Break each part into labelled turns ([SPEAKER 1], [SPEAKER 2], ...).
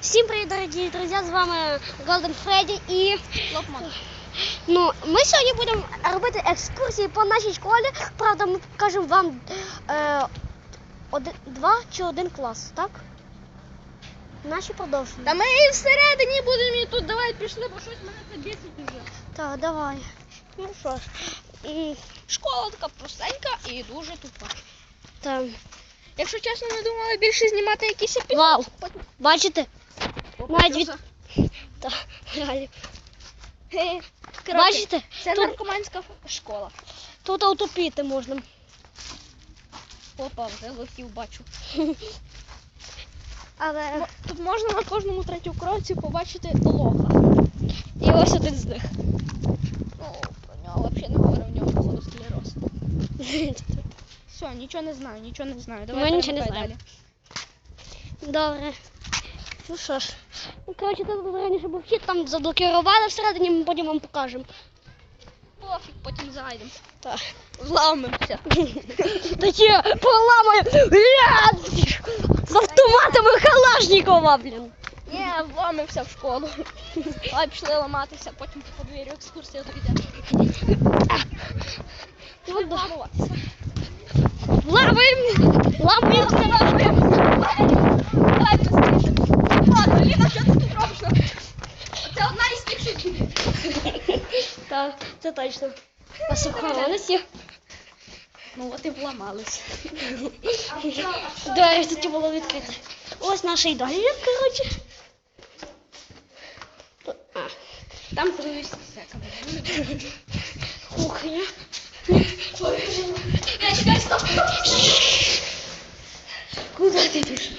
[SPEAKER 1] Всім привіт, дорогі друзі, з вами Golden Freddy і
[SPEAKER 2] Лопман.
[SPEAKER 1] ну, ми сьогодні будемо робити екскурсії по нашій школі. Правда, ми покажемо вам е, один, два чи один клас, так? Наші продовження.
[SPEAKER 2] Та ми і всередині будемо і тут давай пішли, бо щось мене це бісить уже.
[SPEAKER 1] Так, давай. Ну що ж. І,
[SPEAKER 2] Школа така простенька і дуже тупа.
[SPEAKER 1] там.
[SPEAKER 2] Якщо чесно, ми думали більше знімати якісь епізоди.
[SPEAKER 1] Вау! Бачите? Навіть від...
[SPEAKER 2] Опа,
[SPEAKER 1] реально.
[SPEAKER 2] Коротше,
[SPEAKER 1] Бачите?
[SPEAKER 2] Це
[SPEAKER 1] Тут,
[SPEAKER 2] наркоманська школа.
[SPEAKER 1] тут утопіти можна.
[SPEAKER 2] Опа, вже лохів бачу.
[SPEAKER 1] Але
[SPEAKER 2] М- Тут можна на кожному третю кроці побачити лоха.
[SPEAKER 1] і ось один з них.
[SPEAKER 2] Ну, про нього взагалі не говорю, у нього походу склероз. Все, нічого не знаю, нічого не знаю. Давай
[SPEAKER 1] Ми нічого не
[SPEAKER 2] перемикай
[SPEAKER 1] знаємо. Добре. Ну що ж. Ну, коротше, тут раніше був хід, там заблокували всередині, ми потім вам покажемо.
[SPEAKER 2] Пофіг, потім зайдемо.
[SPEAKER 1] Так.
[SPEAKER 2] Вламимося.
[SPEAKER 1] Такі поламаю. Ля! З автоматами Калашникова, блін.
[SPEAKER 2] Ні, вломився в школу. Давай пішли ламатися, потім по подвір'ю екскурсія дойде.
[SPEAKER 1] Ну, Ламаємося!
[SPEAKER 2] Давай быстріше. Ладно, Ліна, що ти тут? Це одна із тих.
[SPEAKER 1] Так, це точно. Посуховалися.
[SPEAKER 2] Ну от і вламались.
[SPEAKER 1] Двері тут було відкрито. Ось наш ідоліт, коротше.
[SPEAKER 2] Там продаються всяка.
[SPEAKER 1] кухня.
[SPEAKER 2] Я чекай, стоп.
[SPEAKER 1] Куди ти пішов?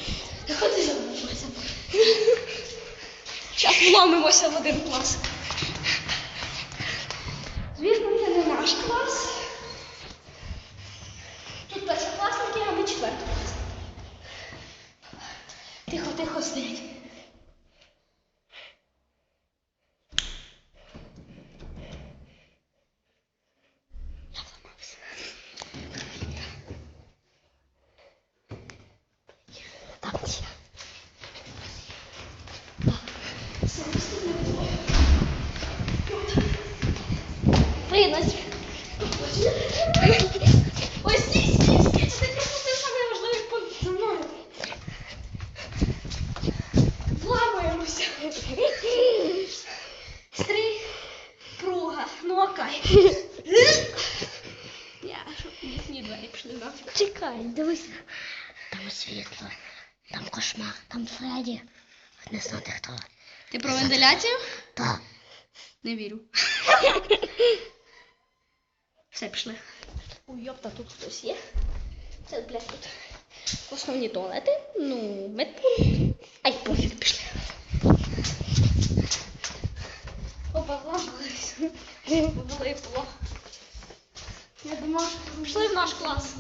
[SPEAKER 1] Ходи за мною.
[SPEAKER 2] Зараз вломимося в один клас. Звісно, це не наш клас. Тут першокласники, а ми четвертокласники. Тихо, тихо стоять.
[SPEAKER 1] Там ті. Принось.
[SPEAKER 2] Ой, стій, стій, стій, це ти пропустив самий важливий пункт мною. Вламуємося. Стрій, пруга, ну окей. Я, щоб їхні двері пішли нафіг.
[SPEAKER 1] Чекай, дивися. Там світло, там кошмар, там Фредді. Не знати хто.
[SPEAKER 2] Ти про вентиляцію?
[SPEAKER 1] Так.
[SPEAKER 2] Не вірю. Все, пішли. Ой, йопта, тут хтось є. Це, блядь, тут основні туалети. Ну, медпункт. Ай, пофіг, пішли. Опа, вламались. Було плохо. Я думала, що пішли в наш клас.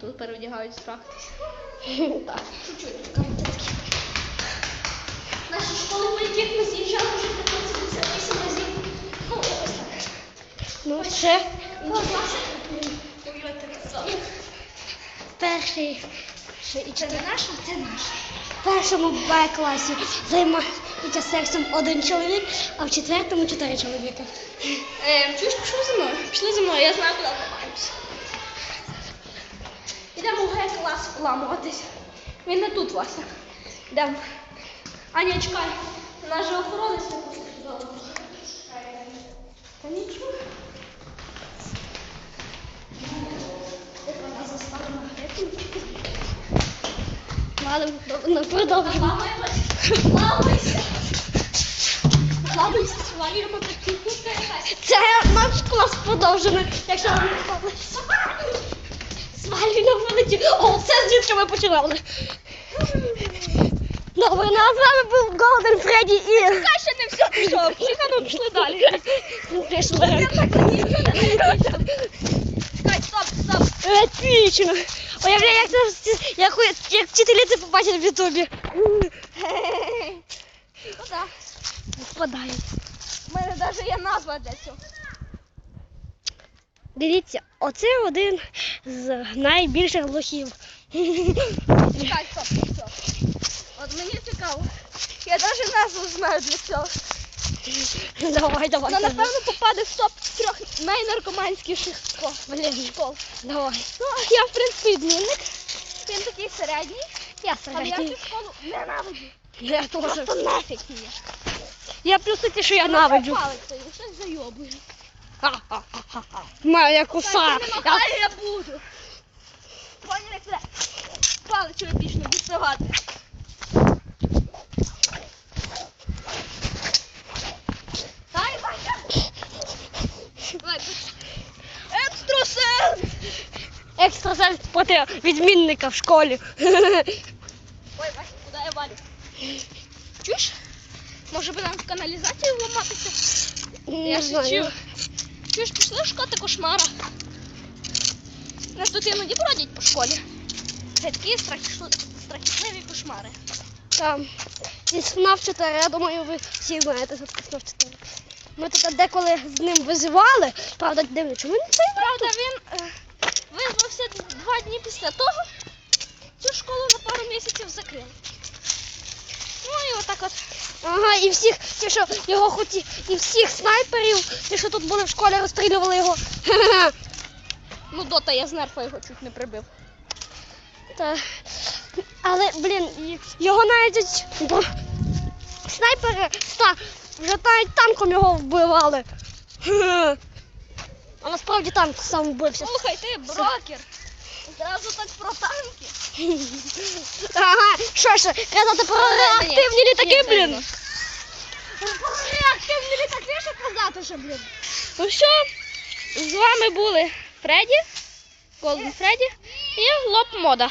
[SPEAKER 2] Тут переодягаюсь трактись.
[SPEAKER 1] Так.
[SPEAKER 2] Чуть-чуть. Наші школи, по яких ми з'їжджали вже 578 разів. Ну, ось так.
[SPEAKER 1] Ну, ще перший.
[SPEAKER 2] Це не наш, а це наш.
[SPEAKER 1] В першому Б класі займається сексом один чоловік, а в четвертому чотири чоловіка.
[SPEAKER 2] Е, чуєш, пішли за мною? Пішли за мною, я знаю, куди. Ідемо Г-клас вламуватись. Він не тут, Вася. Йдемо. Аня, чекай. Наш же охоронець не. Та нічого. Опа, нас заставили на гребінь.
[SPEAKER 1] Ладно, продовжуємо.
[SPEAKER 2] Ламаємось. Ламайся. Ламайся, такі.
[SPEAKER 1] Це наш клас продовжений, якщо вам не сподобалось. Свалюй на вулиці. О, це звідки ми починали. Добре, ну а з вами був Голден Фредді і...
[SPEAKER 2] Хай ще не все пішов. Психану пішли далі.
[SPEAKER 1] Пішли.
[SPEAKER 2] Чекай, стоп, стоп.
[SPEAKER 1] Отлично. Уявляю, як, це, як, як вчителі це побачать в Ютубі.
[SPEAKER 2] Куди?
[SPEAKER 1] Впадають.
[SPEAKER 2] У мене навіть є назва для цього.
[SPEAKER 1] Дивіться, оце один з найбільших лохів.
[SPEAKER 2] Чекай, стоп, все. От мені цікаво. Я навіть назву знаю для цього.
[SPEAKER 1] Давай, давай.
[SPEAKER 2] Вона, напевно, попаде в топ трьох найнаркоманськіших школ.
[SPEAKER 1] Блін,
[SPEAKER 2] школ.
[SPEAKER 1] давай.
[SPEAKER 2] Ну, я, в принципі, відмінник. Він такий середній.
[SPEAKER 1] Я
[SPEAKER 2] Але я
[SPEAKER 1] середній.
[SPEAKER 2] цю школу ненавиджу.
[SPEAKER 1] Я теж.
[SPEAKER 2] Просто нафіг її.
[SPEAKER 1] Я плюс ті, що я навиджу.
[SPEAKER 2] Палицею, щось зайобую.
[SPEAKER 1] Ха-ха-ха-ха. Моя коса.
[SPEAKER 2] Так, ти не махай, я буду. Поняли, як це? Палицю епічно діставати. Дай, Ваня! Ваня. Екстрасенс!
[SPEAKER 1] Екстрасенс проти відмінника в школі.
[SPEAKER 2] Ой, Вася, куди я валю? Чуєш? Може би нам в каналізацію вламатися? Я
[SPEAKER 1] Не знаю.
[SPEAKER 2] шучу. Чуєш, пішли шукати кошмара. Нас тут іноді бродять по школі. Це такі страхітливі кошмари.
[SPEAKER 1] Там зі ФНАФ 4, я думаю, ви всі знаєте, що таке ФНАФ 4. Ми тут деколи з ним визивали, правда, дивно, чому він це?
[SPEAKER 2] Правда, він е, визвався два дні після того. Цю школу на пару місяців закрили. Ну і отак от.
[SPEAKER 1] Ага, і всіх, ті, що його хоті, і всіх снайперів, ті, що тут були в школі, розстрілювали його.
[SPEAKER 2] Ну, дота я з нерфа його чуть не прибив.
[SPEAKER 1] Та, але, блін, його навіть снайпери ста, вже навіть танком його вбивали. А насправді танк сам вбився.
[SPEAKER 2] Слухай, ти брокер. Зразу так про танки.
[SPEAKER 1] Ага, що ж, казати про реактивні літаки, блін.
[SPEAKER 2] Про реактивні літаки що казати, що, блін.
[SPEAKER 1] Ну все, з вами були Фредді, Голден Фредді і Лоп Мода.